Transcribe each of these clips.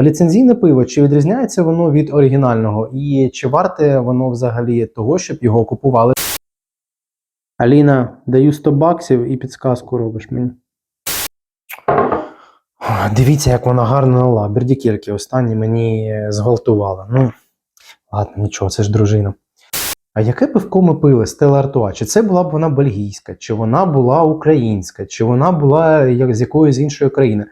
Ліцензійне пиво, чи відрізняється воно від оригінального, і чи варте воно взагалі того, щоб його купували? Аліна, даю 100 баксів і підсказку робиш мені. Дивіться, як вона гарно налила. Бердікельки останні мені е, зґвалтувала. Ну, ладно, нічого, це ж дружина. А яке пивко ми пили Стелла Артуа? Чи це була б вона бельгійська, чи вона була українська, чи вона була як з якоїсь іншої країни?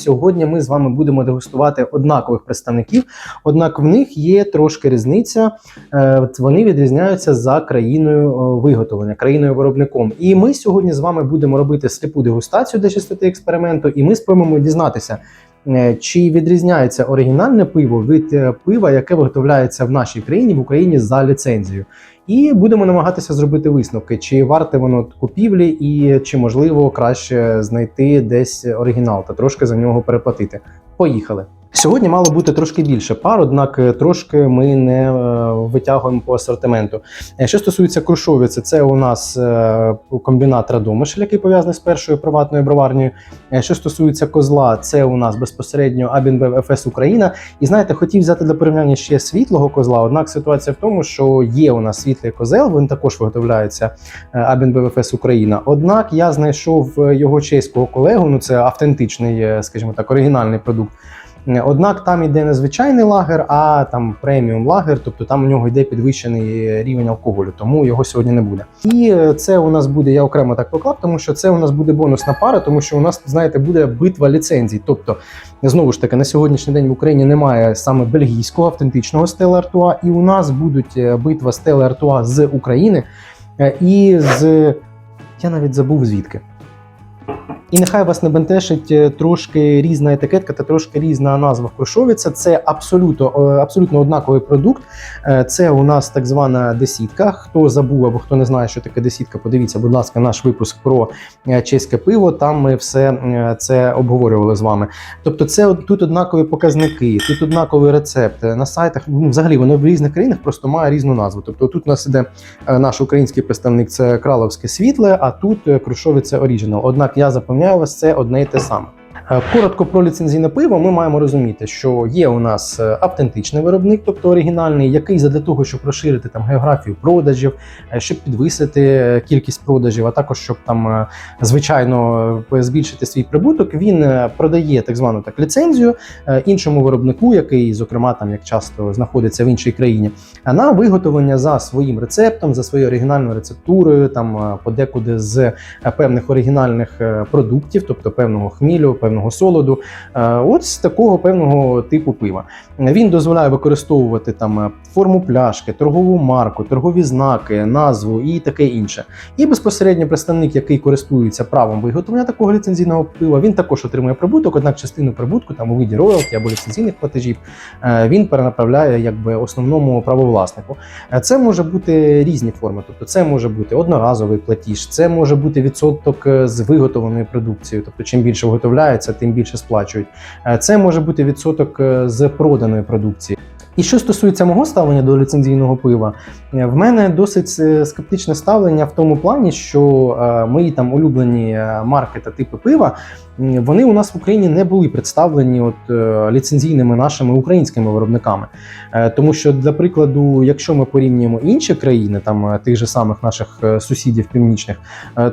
Сьогодні ми з вами будемо дегустувати однакових представників, однак в них є трошки різниця. Е, Вони відрізняються за країною е, виготовлення, країною виробником. І ми сьогодні з вами будемо робити сліпу дегустацію для чистоти експерименту, і ми спробуємо дізнатися, чи відрізняється оригінальне пиво від е, пива, яке виготовляється в нашій країні, в Україні за ліцензією. І будемо намагатися зробити висновки, чи варте воно купівлі, і чи можливо краще знайти десь оригінал та трошки за нього переплатити. Поїхали. Сьогодні мало бути трошки більше пар, однак е, трошки ми не е, витягуємо по асортименту. Е, Що стосується Крушовиці, це у нас комбінат Радомишль, який пов'язаний з першою приватною броварнею. Що стосується козла, це у нас безпосередньо Абінбев ФС Україна. І знаєте, хотів взяти для порівняння ще світлого козла. Однак ситуація в тому, що є у нас світлий козел, він також виготовляється Абінбев ФС Україна. Однак я знайшов його чеського колегу. Ну це автентичний, скажімо так, оригінальний продукт. Е, Однак там йде не звичайний лагер, а там преміум лагер, тобто там у нього йде підвищений рівень алкоголю, тому його сьогодні не буде. І е, це у нас буде, я окремо так поклав, тому що це у нас буде бонусна пара, тому що у нас, знаєте, буде битва ліцензій. Тобто, знову ж таки, на сьогоднішній день в Україні немає саме бельгійського автентичного Стелла Артуа, і у нас будуть е, битва Стелла Артуа з України е, і з. Я навіть забув звідки. І нехай вас не бентешить е, трошки різна етикетка та трошки різна назва в Це абсолютно, е, абсолютно однаковий продукт. Е, Це у нас так звана десітка. Хто забув або хто не знає, що таке десітка, подивіться, будь ласка, наш випуск про чеське пиво. Там ми все це обговорювали з вами. Тобто, це тут однакові показники, тут однаковий рецепт. На сайтах ну, взагалі воно в різних країнах просто має різну назву. Тобто тут у нас іде наш український представник це Краловське світле, а тут Крушовиця Оріджинал. Однак я запевняю вас, це одне і те саме. Е, Коротко про ліцензійне пиво, ми маємо розуміти, що є у нас е, автентичний виробник, тобто оригінальний, який задля того, щоб розширити там географію продажів, е, щоб підвисити кількість продажів, а також щоб там звичайно збільшити свій прибуток, він продає так звану так ліцензію іншому виробнику, який, зокрема, там як часто знаходиться в іншій країні, на виготовлення за своїм рецептом, за своєю оригінальною рецептурою, там подекуди з певних оригінальних продуктів, тобто певного хмілю, певного солоду, е, от з такого певного типу пива. Він дозволяє використовувати там е, форму пляшки, торгову марку, торгові знаки, назву і таке інше. І безпосередньо представник, який користується правом виготовлення такого ліцензійного пива, він також отримує прибуток, однак частину прибутку там у виді роялті або ліцензійних платежів е, він перенаправляє якби основному правовласнику. Це може бути різні форми, тобто це може бути одноразовий платіж, це може бути відсоток з виготовленої продукції, тобто чим більше виготовляється, тим більше сплачують. Е, Це може бути відсоток е, з проданої продукції. І що стосується мого ставлення до ліцензійного пива, е, в мене досить скептичне ставлення в тому плані, що мої там улюблені марки та типи пива, вони у нас в Україні не були представлені от е, ліцензійними нашими українськими виробниками. Е, Тому що, для прикладу, якщо ми порівнюємо інші країни, там е, тих же самих наших сусідів північних,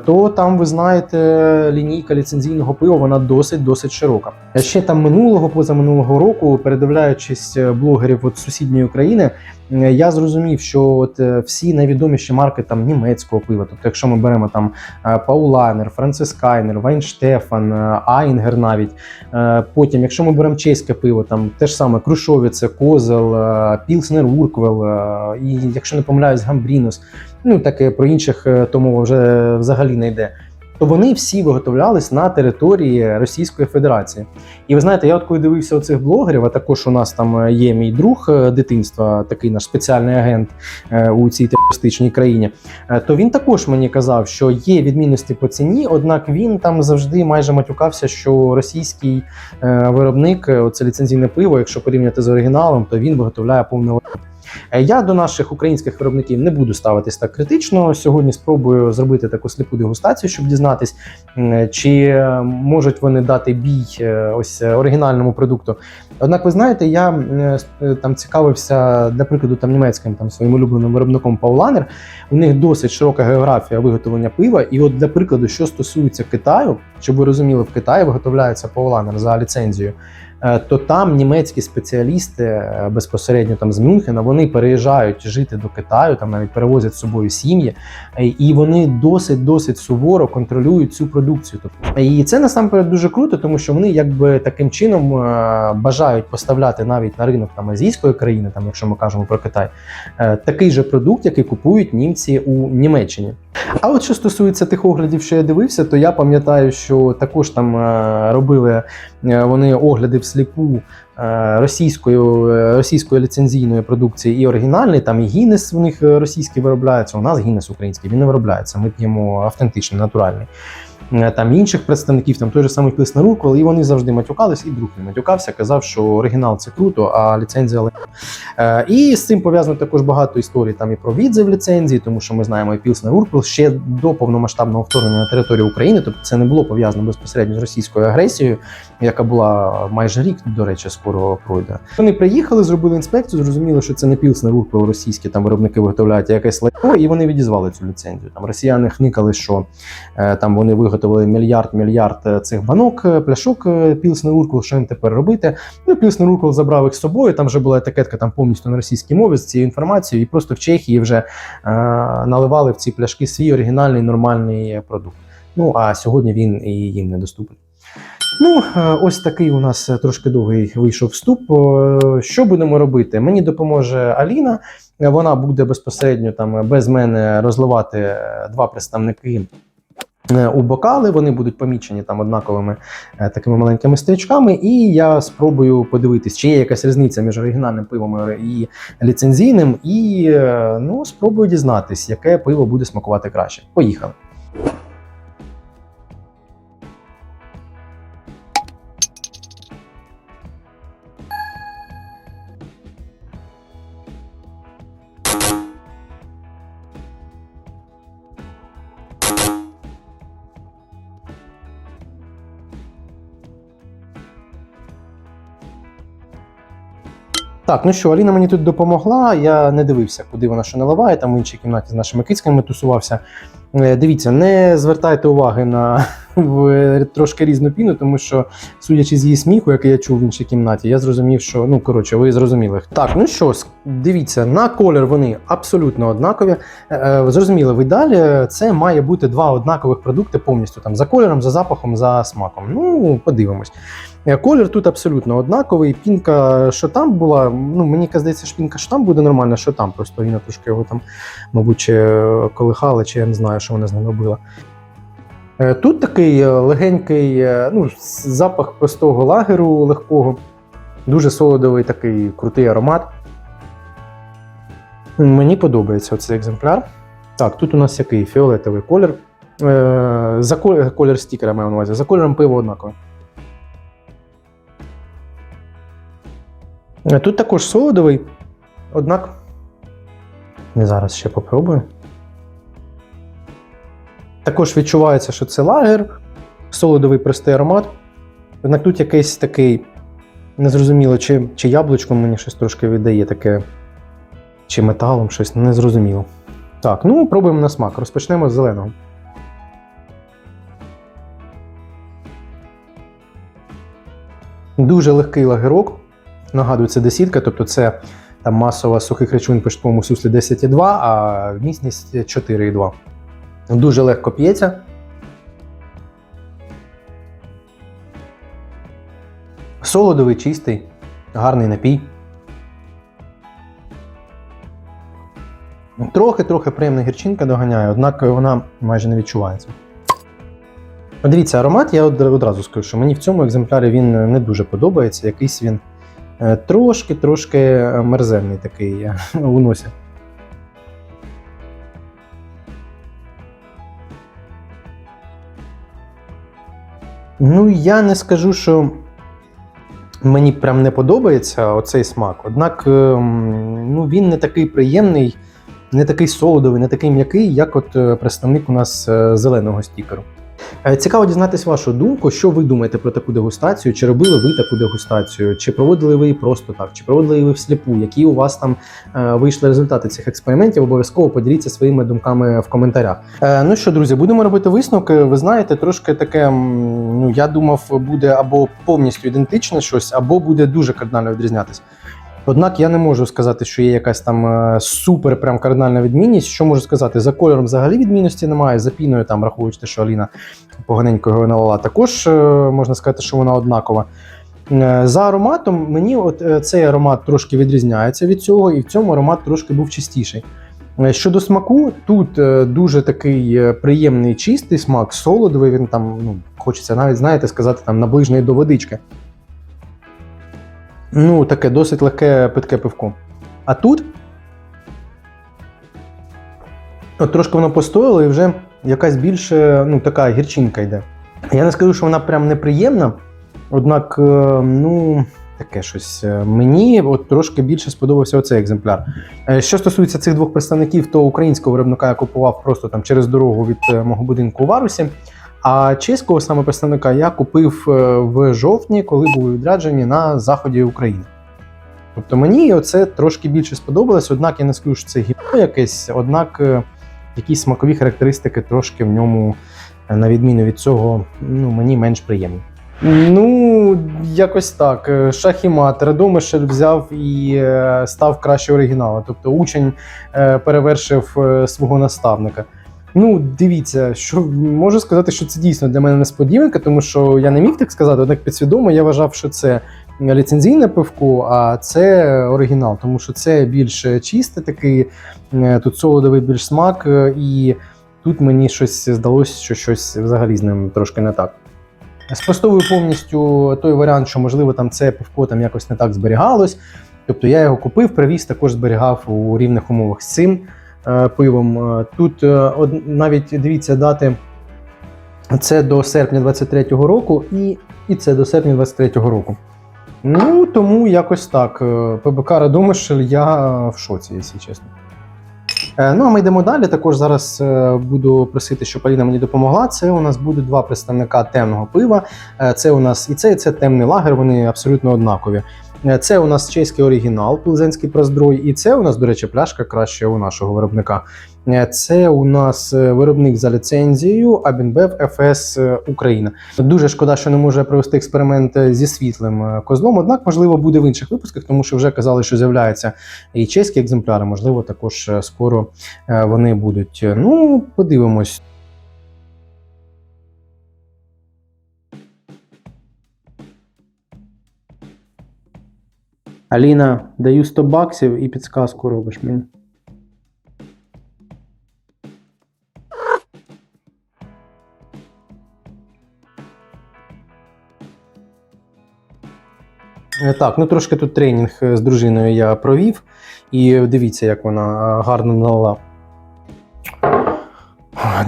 то там ви знаєте, лінійка ліцензійного пива вона досить досить широка. Ще там минулого, позаминулого року, передивляючись блогерів от сусідньої України, я зрозумів, що от е, всі найвідоміші марки там німецького пива, тобто, якщо ми беремо там е, Паулайнер, Францискайнер, Вайнштефан, е, Айнгер навіть. Е, Потім, якщо ми беремо чеське пиво, там те ж саме Крушовіце, Козел, е, Пілснер Урквел, е, і якщо не помиляюсь, Гамбрінус, ну таке про інших е, то мова вже взагалі не йде. То вони всі виготовлялись на території Російської Федерації. І ви знаєте, я от коли дивився оцих блогерів, а також у нас там е, є мій друг е, дитинства, такий наш спеціальний агент е, у цій терористичній країні, то він також мені казав, що є відмінності по ціні, однак він там завжди майже матюкався, що російський виробник, оце ліцензійне пиво, якщо порівняти з оригіналом, то він виготовляє повне Я до наших українських виробників не буду ставитись так критично. Сьогодні спробую зробити таку сліпу дегустацію, щоб дізнатись, чи е, можуть вони дати бій е, ось е, оригінальному продукту. Однак, ви знаєте, я е, е, там цікавився, для прикладу, там німецьким там своїм улюбленим виробником Paulaner. У них досить широка географія виготовлення пива. І от для прикладу, що стосується Китаю, щоб ви розуміли, в Китаї виготовляється Paulaner за ліцензією. Е, То там німецькі спеціалісти е, безпосередньо там з Мюнхена вони переїжджають жити до Китаю, там навіть перевозять з собою сім'ї, е, і вони досить досить суворо контролюють цю продукцію. Тобто, і це насамперед дуже круто, тому що вони якби таким чином бажають поставляти навіть на ринок там азійської країни, там якщо ми кажемо про Китай, такий же продукт, який купують німці у Німеччині. А от що стосується тих оглядів, що я дивився, то я пам'ятаю, що також там робили вони огляди всліпу російської е, російської ліцензійної продукції і оригінальний. Там і Гіннес в них е, російський виробляється. У нас Гіннес український, він не виробляється. Ми п'ємо автентичний, натуральний. Е, Там інших представників, там той же самий Плес Нарукол, і вони завжди матюкались, і друг не матюкався, казав, що оригінал це круто, а ліцензія але. Е, І з цим пов'язано також багато історій там і про відзив ліцензії, тому що ми знаємо, і Пілснер Уркл ще до повномасштабного вторгнення на територію України, тобто це не було пов'язано безпосередньо з російською агресією, яка була майже рік, до речі, скоро пройде. Вони приїхали, зробили інспекцію, зрозуміли, що це не Пілснер Уркл, російські там виробники виготовляють якесь лайно, і вони відізвали цю ліцензію. Там росіяни хникали, що е, там вони виготовили мільярд мільярд е, цих банок, е, пляшок е, Пілснер Уркл, що їм тепер робити. Ну, Пілснер Уркл забрав їх з собою. Там вже була етикетка там повністю на російській мові з цією інформацією, і просто в Чехії вже е, наливали в ці пляшки свій оригінальний нормальний продукт. Ну а сьогодні він і їм недоступний. Ну, ось такий у нас трошки довгий вийшов вступ. Що будемо робити? Мені допоможе Аліна. Вона буде безпосередньо там без мене розливати два представники у бокали. Вони будуть помічені там однаковими е, такими маленькими стрічками. І я спробую подивитись, чи є якась різниця між оригінальним пивом і ліцензійним. І е, ну, спробую дізнатись, яке пиво буде смакувати краще. Поїхали. Так, ну що, Аліна мені тут допомогла. Я не дивився, куди вона що наливає. Там в іншій кімнаті з нашими кицьками тусувався. Е, Дивіться, не звертайте уваги на в- трошки різну піну, тому що, судячи з її сміху, який я чув в іншій кімнаті, я зрозумів, що ну коротше, ви зрозуміли. Так, ну що, дивіться, на колір вони абсолютно однакові. Е, е, Зрозуміло, в ідеалі це має бути два однакових продукти повністю там за кольором, за запахом, за смаком. Ну, подивимось. Е, Колір тут абсолютно однаковий. Пінка, що там була, ну мені здається, що пінка що там буде нормальна, що там. Просто Аліна трошки його там, мабуть, чи е, колихала, чи я не знаю, що вона з ним робила. Е, Тут такий легенький ну, запах простого лагеру легкого, дуже солодовий такий крутий аромат. Мені подобається цей екземпляр. Так, тут у нас який фіолетовий колір. За колір стікера маю на увазі. За кольором пиво однакове. Тут також солодовий, однак. Я зараз ще попробую. Також відчувається, що це лагер, солодовий простий аромат. Однак тут якийсь такий, незрозуміло, чи, чи яблучком мені щось трошки віддає таке, чи металом щось, незрозуміло. Так, ну пробуємо на смак. Розпочнемо з зеленого. Дуже легкий лагерок. Нагадую, це десятка, тобто це там масова сухих речовин по штовому суслі 10,2, а вмісність 4,2. Дуже легко п'ється. Солодовий, чистий, гарний напій. Трохи-трохи приємна гірчинка доганяє, однак вона майже не відчувається. Дивіться, аромат, я одразу скажу, що мені в цьому екземплярі він не дуже подобається. Якийсь він трошки-трошки е, мерзельний такий е, у носі. Ну, я не скажу, що Мені прям не подобається оцей смак. Однак ем, ну, він не такий приємний, не такий солодовий, не такий м'який, як от е, представник у нас е, зеленого стікеру. Е, Цікаво дізнатись вашу думку, що ви думаєте про таку дегустацію, чи робили ви таку дегустацію, чи проводили ви її просто так, чи проводили ви всліпу, які у вас там е, вийшли результати цих експериментів, обов'язково поділіться своїми думками в коментарях. Е, ну що, друзі, будемо робити висновки. Ви знаєте, трошки таке, ну я думав, буде або повністю ідентичне щось, або буде дуже кардинально відрізнятися. Однак я не можу сказати, що є якась там е, супер прям кардинальна відмінність. Що можу сказати? За кольором взагалі відмінності немає, за піною, там, враховуючи те, що Аліна поганенько його налила, також е, можна сказати, що вона однакова. Е, За ароматом мені от цей аромат трошки відрізняється від цього, і в цьому аромат трошки був чистіший. Щодо смаку, тут дуже такий приємний чистий смак, солодовий. Він там, ну, хочеться навіть, знаєте, сказати, там наближений до водички. Ну, таке досить легке питке пивко. А тут от трошки воно постояло і вже якась більше, ну, така гірчинка йде. Я не скажу, що вона прям неприємна, однак, е, ну, таке щось. е, Мені от трошки більше сподобався оцей екземпляр. Е, Що стосується цих двох представників, то українського виробника я купував просто там через дорогу від мого будинку у Варусі. А чеського саме представника я купив е, в жовтні, коли були відряджені на заході України. Тобто мені оце трошки більше сподобалось, однак я не скажу, що це гіпо якесь, однак е, якісь смакові характеристики трошки в ньому, е, на відміну від цього, ну, мені менш приємні. Ну, якось так. Е, Шах і. Радомишель взяв і став краще оригіналу. Тобто учень перевершив свого наставника. Ну, дивіться, що можу сказати, що це дійсно для мене несподіванка, тому що я не міг так сказати, однак підсвідомо я вважав, що це ліцензійне пивко, а це оригінал, тому що це більш чисте, такий е, тут солодовий більш смак, е, і тут мені щось здалося, що щось взагалі з ним трошки не так. Спростовую повністю той варіант, що можливо там це пивко там якось не так зберігалось. Тобто я його купив, привіз, також зберігав у рівних умовах з цим пивом. Е, Тут е, навіть дивіться дати. Це до серпня 23-го року, і, і це до серпня 23-го року. Ну, тому якось так. Е, ПБК Радомишль, я е, в шоці, якщо чесно. Е, Ну, а ми йдемо далі. Також зараз е, буду просити, щоб Аліна мені допомогла. Це у нас будуть два представника темного пива. Е, Це у нас і це, і це темний лагер, вони абсолютно однакові. Е, Це у нас чеський оригінал, Плзенський проздрой, і це у нас, до речі, пляшка краще у нашого виробника. Е, Це у нас е, виробник за ліцензією Абінбев ФС Україна. Дуже шкода, що не може провести експеримент зі світлим козлом. Однак, можливо, буде в інших випусках, тому що вже казали, що з'являються і чеські екземпляри. Можливо, також скоро вони будуть. Ну, подивимось. Аліна, даю 100 баксів і підсказку робиш мені. Е, Так, ну трошки тут тренінг е, з дружиною я провів, і дивіться, як вона е, гарно налила.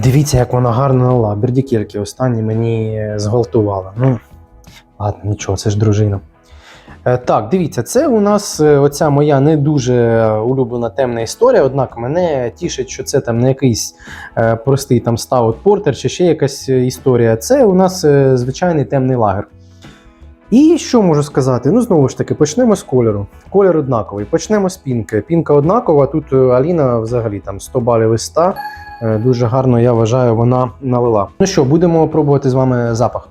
Дивіться, як вона гарно налила. Бердікельки останні мені зґвалтувала. Ну, ладно, нічого, це ж дружина. Е, Так, дивіться, це у нас е, оця моя не дуже улюблена темна історія, однак мене тішить, що це там не якийсь е, простий там стаут портер чи ще якась е, історія. Це у нас е, звичайний темний лагер. І що можу сказати? Ну, знову ж таки, почнемо з кольору. Колір однаковий. Почнемо з пінки. Пінка однакова. Тут е, Аліна взагалі там 100 балів із 100. Е, Дуже гарно, я вважаю, вона налила. Ну що, будемо пробувати з вами запах.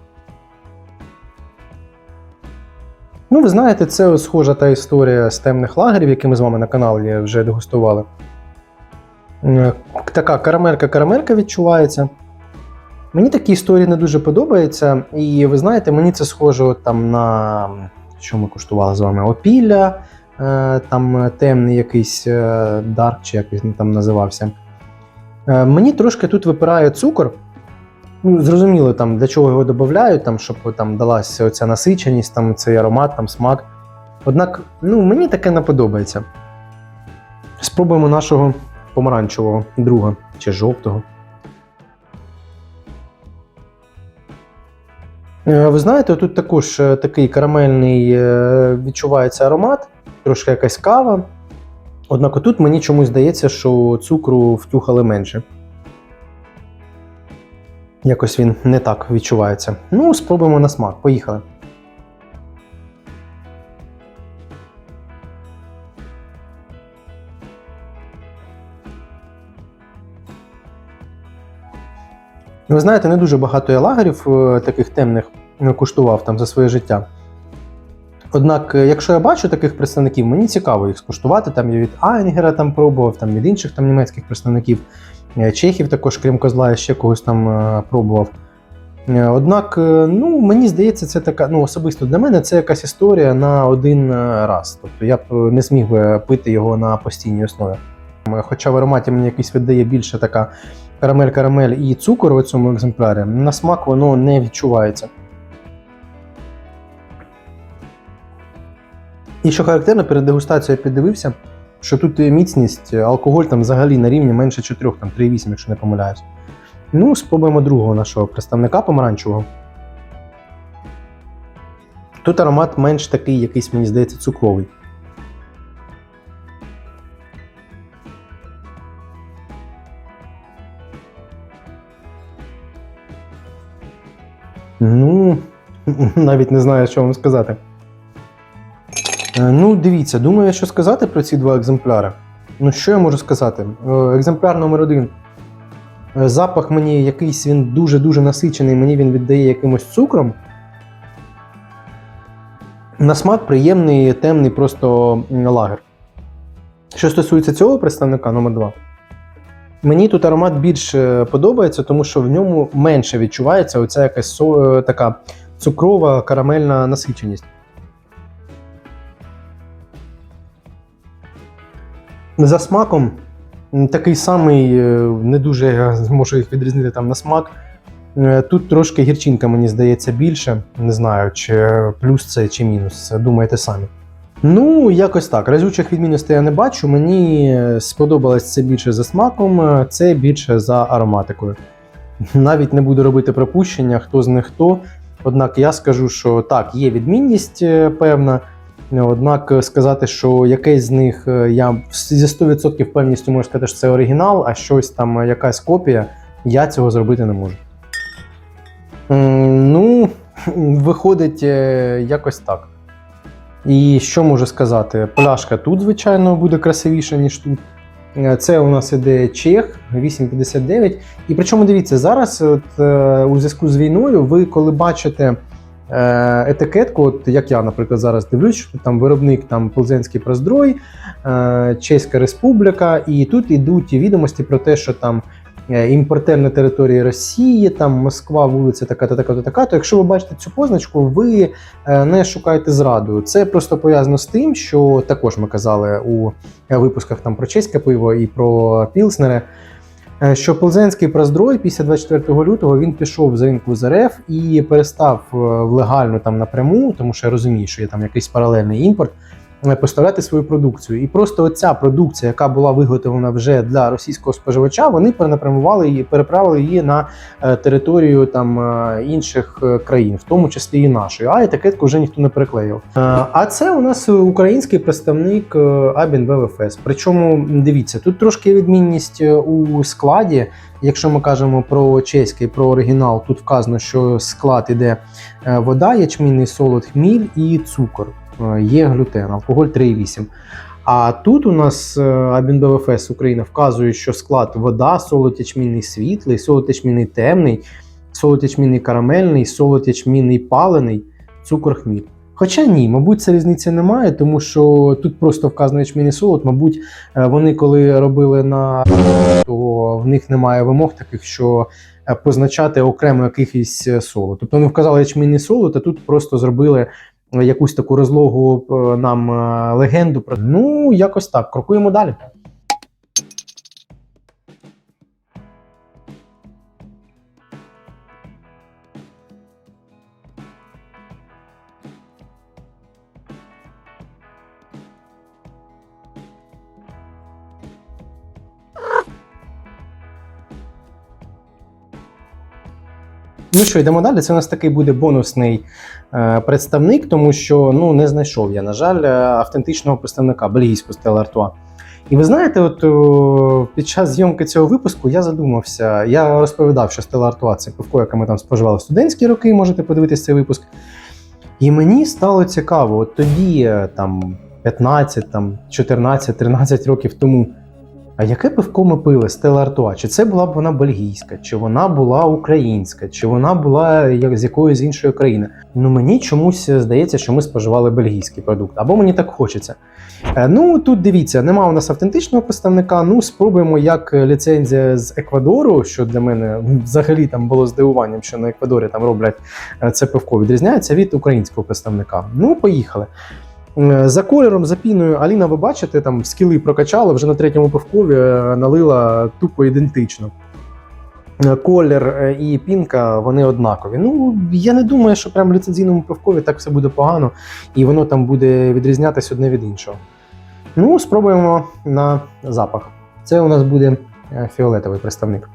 Ну, ви знаєте, це схожа та історія з темних лагерів, які ми з вами на каналі вже дегустували. Така карамелька-карамелька відчувається. Мені такі історії не дуже подобаються. І ви знаєте, мені це схоже там на що ми куштували з вами? Опілля, е, там темний якийсь е, дарк, чи як він там називався. Е, Мені трошки тут випирає цукор. Ну, зрозуміло, там, для чого його додають, там, щоб там далася оця насиченість, там, цей аромат, там, смак. Однак, ну, мені таке не подобається. Спробуємо нашого помаранчевого друга чи жовтого. Е, Ви знаєте, тут також е, такий карамельний е, відчувається аромат, трошки якась кава. Однак тут мені чомусь здається, що цукру втюхали менше. Якось він не так відчувається. Ну, спробуємо на смак. Поїхали. Ви знаєте, не дуже багато я лагерів е, таких темних е, куштував там за своє життя. Однак, е, якщо я бачу таких представників, мені цікаво їх скуштувати. Там я від Айнгера там пробував, там від інших там німецьких представників, чехів також, крім козла, я ще когось там е, пробував. Е, Однак, е, ну, мені здається, це така, ну, особисто для мене це якась історія на один е, раз. Тобто я б е, не зміг би пити його на постійній основі. Е, Хоча в ароматі мені якийсь віддає більше така карамель-карамель і цукор у цьому екземплярі, на смак воно не відчувається. І що характерно, перед дегустацією я піддивився, що тут міцність, алкоголь там взагалі на рівні менше 4, там 3,8, якщо не помиляюсь. Ну, спробуємо другого нашого представника помаранчевого. Тут аромат менш такий, якийсь, мені здається, цукровий. Ну, навіть не знаю, що вам сказати. Е, Ну, дивіться, думаю, що сказати про ці два екземпляри. Ну, що я можу сказати? Е, Екземпляр номер один. Е, Запах мені якийсь він дуже-дуже насичений, мені він віддає якимось цукром. На смак приємний, темний просто лагер. Що стосується цього представника номер 2 мені тут аромат більше подобається, тому що в ньому менше відчувається оця якась така цукрова карамельна насиченість. За смаком такий самий, е, не дуже я зможу їх відрізнити там на смак. Е, Тут трошки гірчинка, мені здається, більше. Не знаю, чи плюс це, чи мінус. Думаєте самі. Ну, якось так. Разючих відмінностей я не бачу. Мені сподобалось це більше за смаком, е, це більше за ароматикою. Навіть не буду робити припущення, хто з них хто. Однак я скажу, що так, є відмінність е, певна. Однак е, сказати, що якийсь з них е, я зі 100% певністю можу сказати, що це оригінал, а щось там е, якась копія, я цього зробити не можу. Ну, виходить якось так. І що можу сказати? Пляшка тут, звичайно, буде красивіша, ніж тут. Це у нас іде Чех 8,59. І причому дивіться, зараз, от, у зв'язку з війною, ви коли бачите етикетку, от як я, наприклад, зараз дивлюсь, що там виробник там Ползенський Проздрой, е, Чеська Республіка, і тут ідуть відомості про те, що там е, імпортер на території Росії, там Москва, вулиця така-то, така-то, така. То якщо ви бачите цю позначку, ви е, не шукайте зраду. Це просто пов'язано з тим, що також ми казали у е, випусках там про чеське пиво і про пілснери. Е, Що Ползенський Проздрой після 24 лютого він пішов з ринку з РФ і перестав в легально там напряму, тому що я розумію, що є там якийсь паралельний імпорт, е, поставляти свою продукцію. І просто оця продукція, яка була виготовлена вже для російського споживача, вони перенапрямували її, переправили її на е, територію там е, інших е, країн, в тому числі і нашої. А етикетку вже ніхто не приклеїв. Е, А це у нас український представник Абін ВВФС. Причому дивіться, тут трошки відмінність у складі. Якщо ми кажемо про чеський, про оригінал, тут вказано, що склад іде вода, ячмінний солод, хміль і цукор. Е, Є глютен, алкоголь 3,8. А тут у нас е, Абін БВФС Україна вказує, що склад вода, солод ячмінний світлий, солод ячмінний темний, солод ячмінний карамельний, солод ячмінний палений, цукор хміль. Хоча ні, мабуть, це різниці немає, тому що тут просто вказано ячмінний солод. Мабуть, е, вони коли робили на то в них немає вимог таких, що позначати окремо якийсь солод. Тобто вони вказали ячмінний солод, а тут просто зробили якусь таку розлогу е, нам е, легенду про ну якось так. Крокуємо далі. Що, йдемо далі. Це у нас такий буде бонусний е, представник, тому що ну, не знайшов я, на жаль, е, автентичного представника бельгійського Стелла Артуа. І ви знаєте, от о, під час зйомки цього випуску я задумався. Я розповідав, що Стелла Артуа це пивко, яке ми там споживали в студентські роки, можете подивитися цей випуск. І мені стало цікаво, от тоді, е, там 15, там 14, 13 років тому. А яке пивко ми пили Стелла Артуа? Чи це була б вона бельгійська, чи вона була українська, чи вона була як з якоїсь іншої країни? Ну мені чомусь здається, що ми споживали бельгійський продукт, або мені так хочеться. Е, Ну тут дивіться, нема у нас автентичного представника. Ну спробуємо, як ліцензія з Еквадору, що для мене взагалі там було здивуванням, що на Еквадорі там роблять е, це пивко, відрізняється від українського представника. Ну, поїхали. Е, За кольором, за піною, Аліна, ви бачите, там скіли прокачала, вже на третьому пивкові е, налила тупо ідентично. Е, Колір і пінка вони однакові. Ну, я не думаю, що прям в ліцензійному пивкові так все буде погано, і воно там буде відрізнятися одне від іншого. Ну, спробуємо на запах. Це у нас буде фіолетовий представник.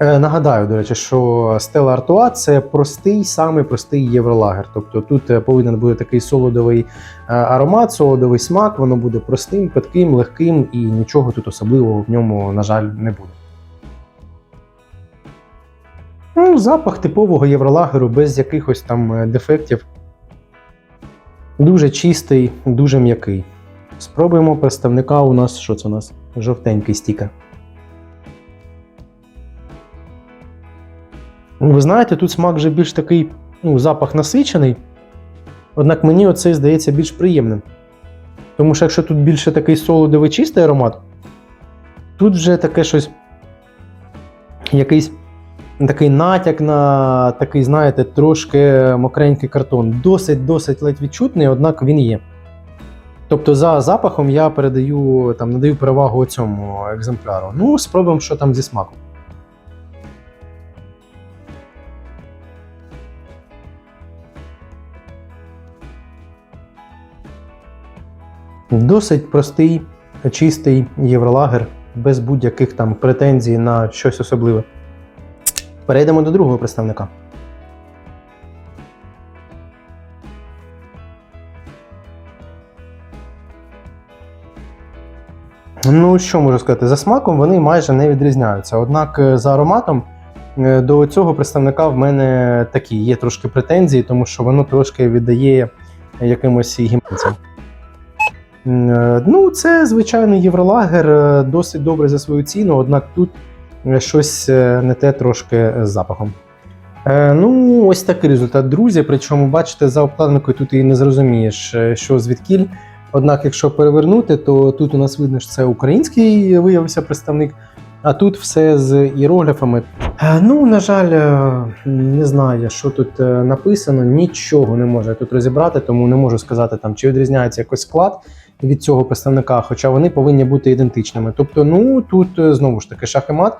Е, Нагадаю, до речі, що Stella Artois – це простий, самий простий євролагер. Тобто тут е, повинен бути такий солодовий е, аромат, солодовий смак, воно буде простим, питким, легким і нічого тут особливого в ньому, на жаль, не буде. Ну, запах типового євролагеру без якихось там дефектів. Дуже чистий, дуже м'який. Спробуємо представника у нас, що це у нас? Жовтенький стікер. Ви знаєте, тут смак вже більш такий, ну, запах насичений. Однак мені оцей здається більш приємним. Тому що якщо тут більше такий солодовий чистий аромат, тут вже таке щось. Якийсь такий натяк на такий, знаєте, трошки мокренький картон. Досить-досить ледь відчутний, однак він є. Тобто за запахом я передаю, там, надаю перевагу цьому екземпляру. Ну, спробуємо, що там зі смаком. Досить простий, чистий євролагер, без будь-яких там претензій на щось особливе. Перейдемо до другого представника. Ну, що можу сказати, за смаком вони майже не відрізняються. Однак е, за ароматом е, до цього представника в мене такі є трошки претензії, тому що воно трошки віддає якимось гімнцям. Е, Ну, це звичайний євролагер, е, досить добре за свою ціну, однак тут е, щось не те трошки з запахом. Ну, ось такий результат, друзі. Причому, бачите, за обкладинкою тут і не зрозумієш, що звідкіль. Однак, якщо перевернути, то тут у нас видно, що це український виявився представник, а тут все з іерогліфами. Ну, на жаль, не знаю, що тут написано, нічого не можу я тут розібрати, тому не можу сказати, там, чи відрізняється якось склад від цього представника, хоча вони повинні бути ідентичними. Тобто, ну тут е, знову ж таки шах і мат.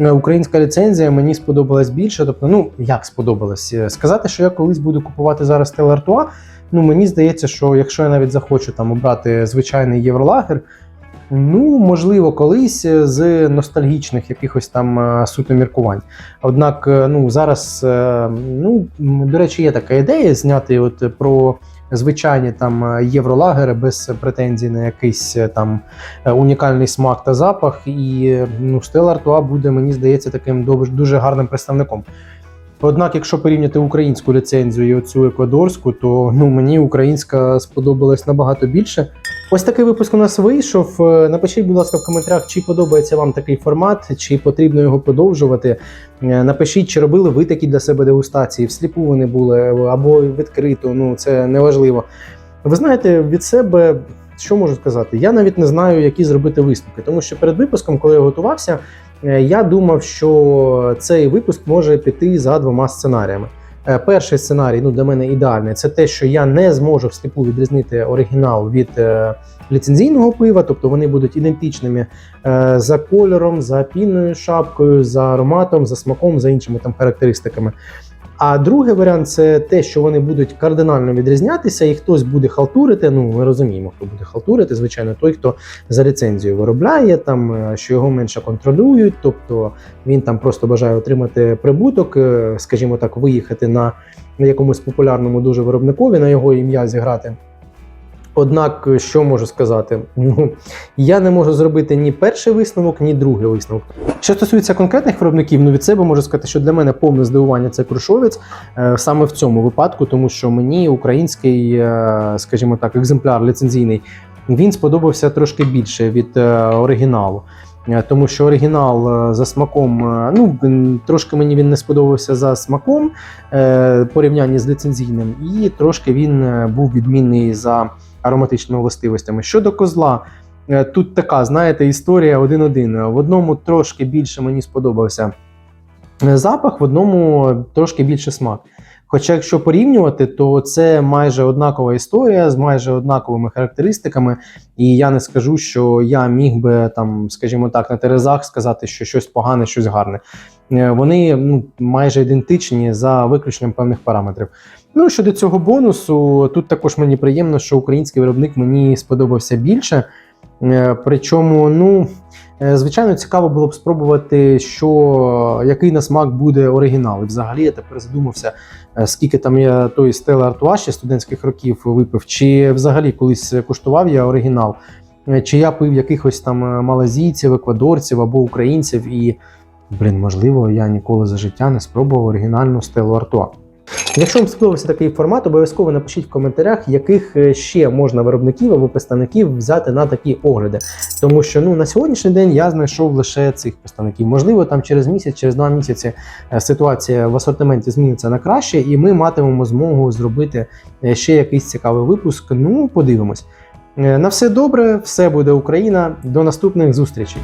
Е, Українська ліцензія мені сподобалась більше. Тобто, ну як сподобалась? Е, Сказати, що я колись буду купувати зараз Artois, ну мені здається, що якщо я навіть захочу там обрати звичайний євролагер, ну можливо, колись е, з ностальгічних якихось там е, суто міркувань. Однак, е, ну зараз, ну до речі, є така ідея зняти от про звичайні там євролагери без претензій на якийсь там унікальний смак та запах. І ну, Stella Artois буде, мені здається, таким дуже гарним представником. Однак, якщо порівняти українську ліцензію і оцю еквадорську, то ну мені українська сподобалась набагато більше. Ось такий випуск у нас вийшов. Е, Напишіть, будь ласка, в коментарях, чи подобається вам такий формат, чи потрібно його продовжувати. Е, Напишіть, чи робили ви такі для себе дегустації, всліпу вони були або відкрито. Ну це не важливо. Ви знаєте, від себе що можу сказати? Я навіть не знаю, які зробити висновки, тому що перед випуском, коли я готувався, я думав, що цей випуск може піти за двома сценаріями. Е, Перший сценарій, ну для мене ідеальний, це те, що я не зможу всліпу відрізнити оригінал від е, ліцензійного пива, тобто вони будуть ідентичними е, за кольором, за пінною шапкою, за ароматом, за смаком, за іншими там характеристиками. А другий варіант це те, що вони будуть кардинально відрізнятися, і хтось буде халтурити. Ну, ми розуміємо, хто буде халтурити. Звичайно, той, хто за ліцензію виробляє, там е, що його менше контролюють, тобто він там просто бажає отримати прибуток, е, скажімо так, виїхати на якомусь популярному дуже виробникові, на його ім'я зіграти. Однак, що можу сказати? Ну, я не можу зробити ні перший висновок, ні другий висновок. Що стосується конкретних виробників, ну від себе можу сказати, що для мене повне здивування це Крушовець е, саме в цьому випадку, тому що мені український, е, скажімо так, екземпляр ліцензійний, він сподобався трошки більше від е, оригіналу. Е, Тому що оригінал е, за смаком, е, ну трошки мені він не сподобався за смаком е, порівнянні з ліцензійним, і трошки він е, був відмінний за ароматичними властивостями. Щодо козла, е, тут така, знаєте, історія один-один. В одному трошки більше мені сподобався е, запах, в одному трошки більше смак. Хоча, якщо порівнювати, то це майже однакова історія з майже однаковими характеристиками, і я не скажу, що я міг би там, скажімо так, на терезах сказати, що щось погане, щось гарне. Е, Вони ну, майже ідентичні за виключенням певних параметрів. Ну щодо цього бонусу, тут також мені приємно, що український виробник мені сподобався більше. Е, Причому, ну, е, звичайно, цікаво було б спробувати, що який на смак буде оригінал. І взагалі я тепер задумався, е, скільки там я тої Артуа ще студентських років випив, чи взагалі колись куштував я оригінал, чи я пив якихось там малазійців, еквадорців або українців, і, блін, можливо, я ніколи за життя не спробував оригінальну стелу Артуа. Якщо вам сподобався такий формат, обов'язково напишіть в коментарях, яких е, ще можна виробників або представників взяти на такі огляди. Тому що ну на сьогоднішній день я знайшов лише цих представників. Можливо, там через місяць, через два місяці е, ситуація в асортименті зміниться на краще, і ми матимемо змогу зробити е, ще якийсь цікавий випуск. Ну, подивимось. На все добре, все буде Україна. До наступних зустрічей.